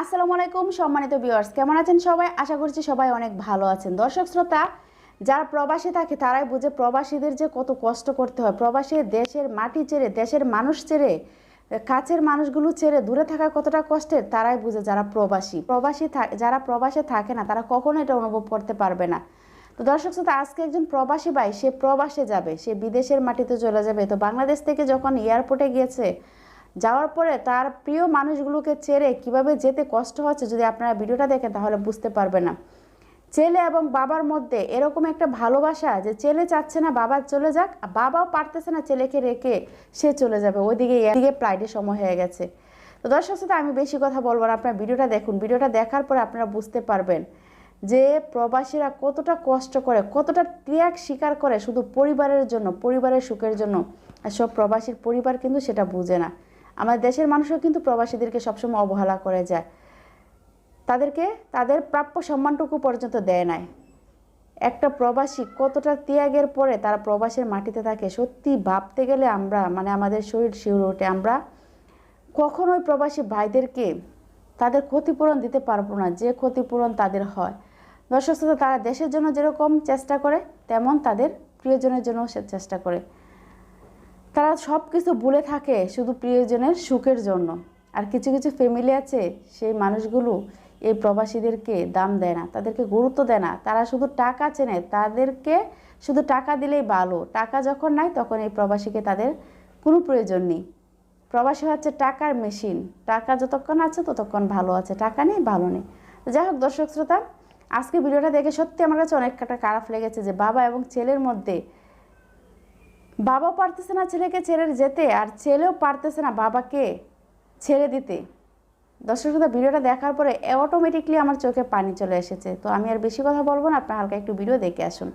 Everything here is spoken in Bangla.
আসসালামু আলাইকুম, সম্মানিত ভিউয়ার্স কেমন আছেন সবাই? আশা করছি সবাই অনেক ভালো আছেন। দর্শক শ্রোতা, যারা প্রবাসী থাকে, তারাই বুঝে প্রবাসীদের যে কত কষ্ট করতে হয়। প্রবাসী দেশের মাটি ছেড়ে, দেশের মানুষ ছেড়ে, কাছের মানুষগুলো ছেড়ে দূরে থাকা কতটা কষ্টের, তারাই বুঝে যারা প্রবাসী। প্রবাসী যারা প্রবাসে থাকে না, তারা কখনো এটা অনুভব করতে পারবে না। তো দর্শক শ্রোতা, আজকে একজন প্রবাসী ভাই, সে প্রবাসে যাবে, সে বিদেশের মাটিতে চলে যাবে। তো বাংলাদেশ থেকে যখন এয়ারপোর্টে গিয়েছে যাওয়ার পরে তার প্রিয় মানুষগুলোকে ছেড়ে কীভাবে যেতে কষ্ট হচ্ছে যদি আপনারা ভিডিওটা দেখেন তাহলে বুঝতে পারবে না। ছেলে এবং বাবার মধ্যে এরকম একটা ভালোবাসা যে ছেলে চাচ্ছে না বাবা চলে যাক, আর বাবাও পারতেছে না ছেলেকে রেখে সে চলে যাবে। ওইদিকে এদিকে ফ্লাইটের সময় হয়ে গেছে। তো দর্শক সাথে আমি বেশি কথা বলব না, আপনার ভিডিওটা দেখুন। ভিডিওটা দেখার পরে আপনারা বুঝতে পারবেন যে প্রবাসীরা কতটা কষ্ট করে, কতটা ত্যাগ স্বীকার করে শুধু পরিবারের জন্য, পরিবারের সুখের জন্য। আর সব প্রবাসীর পরিবার কিন্তু সেটা বুঝে না। আমাদের দেশের মানুষও কিন্তু প্রবাসীদেরকে সবসময় অবহেলা করে যায়। তাদেরকে, তাদের প্রাপ্য সম্মানটুকু পর্যন্ত দেয় নাই। একটা প্রবাসী কতটা ত্যাগের পরে তারা প্রবাসের মাটিতে থাকে, সত্যি ভাবতে গেলে আমরা মানে আমাদের শরীর শিউরে ওঠে, আমরা কখনোই প্রবাসী ভাইদেরকে তাদের ক্ষতিপূরণ দিতে পারব না, যে ক্ষতিপূরণ তাদের হয়। দর্শক তারা দেশের জন্য যেরকম চেষ্টা করে, তেমন তাদের প্রিয়জনের জন্য চেষ্টা করে। তারা সব কিছু ভুলে থাকে শুধু প্রিয়জনের সুখের জন্য। আর কিছু কিছু ফ্যামিলি আছে, সেই মানুষগুলো এই প্রবাসীদেরকে দাম দেয় না, তাদেরকে গুরুত্ব দেয় না। তারা শুধু টাকা চেনে, তাদেরকে শুধু টাকা দিলেই ভালো। টাকা যখন নাই তখন এই প্রবাসীকে তাদের কোনো প্রয়োজন নেই। প্রবাসী হচ্ছে টাকার মেশিন টাকা যতক্ষণ আছে ততক্ষণ ভালো আছে, টাকা নেই, ভালো নেই। যাই হোক দর্শক শ্রোতা, আজকে ভিডিওটা দেখে সত্যি আমার কাছে অনেকটা খারাপ লেগেছে যে বাবা এবং ছেলের মধ্যে বাবা পারতেছে না ছেলেকে ছেড়ে যেতে, আর ছেলেও পারতেছে না বাবাকে ছেড়ে দিতে। দর্শক শ্রোতা, ভিডিওটা দেখার পরে অটোমেটিকলি আমার চোখে পানি চলে এসেছে। তো আমি আর বেশি কথা বলব না, আপনার হালকা একটু ভিডিও দেখে আসুন।